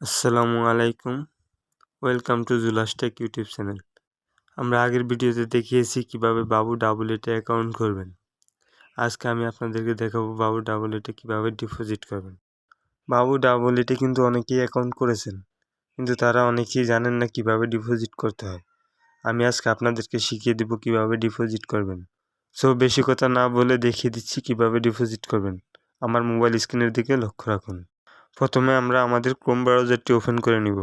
আসসালামু আলাইকুম। Welcome to জুলাসটেক ইউটিউব চ্যানেল আমরা আগের ভিডিওতে দেখিয়েছি কীভাবে বাবু ডাবল এটে অ্যাকাউন্ট করবেন। আজকে আমি আপনাদেরকে দেখাবো বাবু ডাবল এটে কীভাবে ডিপোজিট করবেন। বাবু ডাবল এটে কিন্তু অনেকেই অ্যাকাউন্ট করেছেন, কিন্তু তারা অনেকেই জানেন না কীভাবে ডিপোজিট করতে হয়। আমি আজকে আপনাদেরকে শিখিয়ে দেব কীভাবে ডিপোজিট করবেন। সো বেশি কথা না বলে দেখিয়ে দিচ্ছি কীভাবে ডিপোজিট করবেন। আমার মোবাইল স্ক্রিনের দিকে লক্ষ্য রাখুন। প্রথমে আমরা আমাদের ক্রোম ব্রাউজারটি ওপেন করে নিব।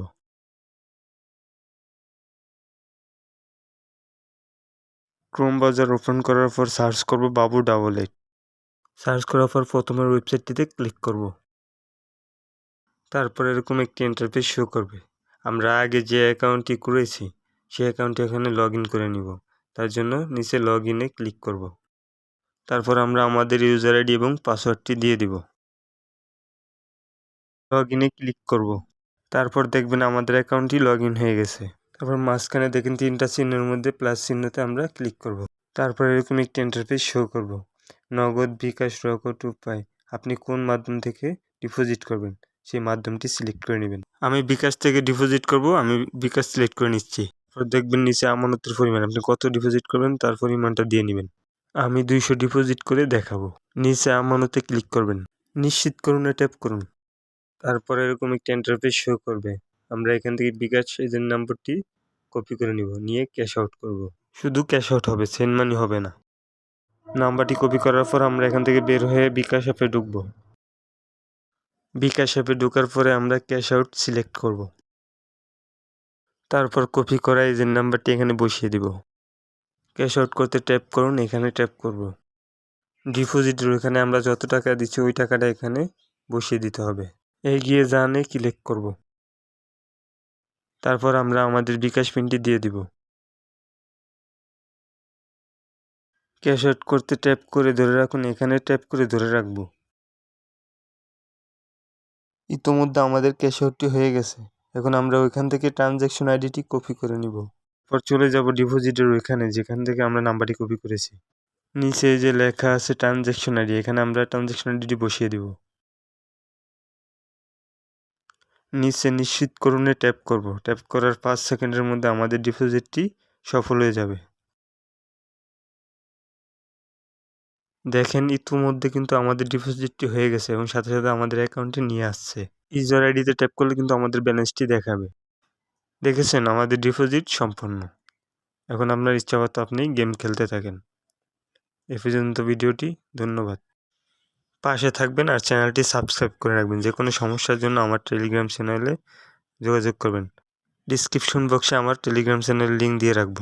ক্রোম ব্রাউজার ওপেন করার পর সার্চ করব বাবু ডাবল এইট সার্চ করার পর প্রথমের ওয়েবসাইটটিতে ক্লিক করব। তারপর এরকম একটি ইন্টারফেস শো করবে। আমরা আগে যে অ্যাকাউন্টটি করেছি, সেই অ্যাকাউন্টটি এখানে লগ করে নিব। তার জন্য নিচে লগ ইনে ক্লিক করব। তারপর আমরা আমাদের ইউজার আইডি এবং পাসওয়ার্ডটি দিয়ে দিব। লগ ইনে ক্লিক করব। তারপর দেখবেন আমাদের অ্যাকাউন্টটি লগ ইন হয়ে গেছে। তারপর মাঝখানে দেখেন তিনটা চিহ্নের মধ্যে প্লাস চিহ্নতে আমরা ক্লিক করব। তারপর এরকম একটি ইন্টারফেস শো করব। নগদ, বিকাশ, রকট, উপায়, আপনি কোন মাধ্যম থেকে ডিপোজিট করবেন, সেই মাধ্যমটি সিলেক্ট করে নেবেন। আমি বিকাশ থেকে ডিপোজিট করব, আমি বিকাশ সিলেক্ট করে নিচ্ছি। তারপর দেখবেন নিচে আমানতের পরিমাণ, আপনি কত ডিপোজিট করবেন তার পরিমাণটা দিয়ে নেবেন। আমি দুইশো ডিপোজিট করে দেখাবো। নিচে আমানতে ক্লিক করবেন। নিশ্চিত করুন ট্যাপ করুন। তারপরে এরকম একটা ইন্টারফেস শো করবে। আমরা এখান থেকে বিকাশ এজেন্ট নাম্বারটি কপি করে নিব, নিয়ে ক্যাশ আউট করব। শুধু ক্যাশ আউট হবে সেন্ড মানি হবে না। নাম্বারটি কপি করার পর আমরা এখান থেকে বের হয়ে বিকাশ অ্যাপে ঢুকবো। বিকাশ অ্যাপে ঢোকার পরে আমরা ক্যাশ আউট সিলেক্ট করব। তারপর কপি করা এজেন্ট নাম্বারটি এখানে বসিয়ে দিব। ক্যাশ আউট করতে ট্যাপ করুন, এখানে ট্যাপ করব। ডিপোজিটের এখানে আমরা যত টাকা দিচ্ছি, ওই টাকাটা এখানে বসিয়ে দিতে হবে। এগিয়ে জানে ক্লিক করব। তারপর আমরা আমাদের বিকাশ পিনটি দিয়ে দিব। ক্যাশ আউট করতে ট্যাপ করে ধরে রাখুন। এখানে ট্যাপ করে ধরে রাখব। ইতোমধ্যে আমাদের ক্যাশ আউটটি হয়ে গেছে। এখন আমরা ওইখান থেকে ট্রানজ্যাকশন আইডিটি কপি করে নিব। পর চলে যাব ডিপোজিটের ওইখানে, যেখান থেকে আমরা নাম্বারটি কপি করেছি। নিচে যে লেখা আছে ট্রানজ্যাকশন আইডি, এখানে আমরা ট্রানজ্যাকশন আইডিটি বসিয়ে দিব। নিচে নিশ্চিত করুনে ট্যাপ করব। ট্যাপ করার পাঁচ সেকেন্ডের মধ্যে আমাদের ডিপোজিটটি সফল হয়ে যাবে। দেখেন, ইতিমধ্যে কিন্তু আমাদের ডিপোজিটটি হয়ে গেছে এবং সাথে সাথে আমাদের অ্যাকাউন্টে নিয়ে আসছে। ইউজার আইডিতে ট্যাপ করলে কিন্তু আমাদের ব্যালেন্সটি দেখাবে। দেখেছেন, আমাদের ডিপোজিট সম্পন্ন। এখন আপনার ইচ্ছা মতো আপনি গেম খেলতে থাকেন। এ পর্যন্ত ভিডিওটি, ধন্যবাদ। পাশে থাকবেন আর চ্যানেলটি সাবস্ক্রাইব করে রাখবেন। যে কোনো সমস্যার জন্য আমার টেলিগ্রাম চ্যানেলে যোগাযোগ করবেন। ডিসক্রিপশন বক্সে আমার টেলিগ্রাম চ্যানেল লিঙ্ক দিয়ে রাখব।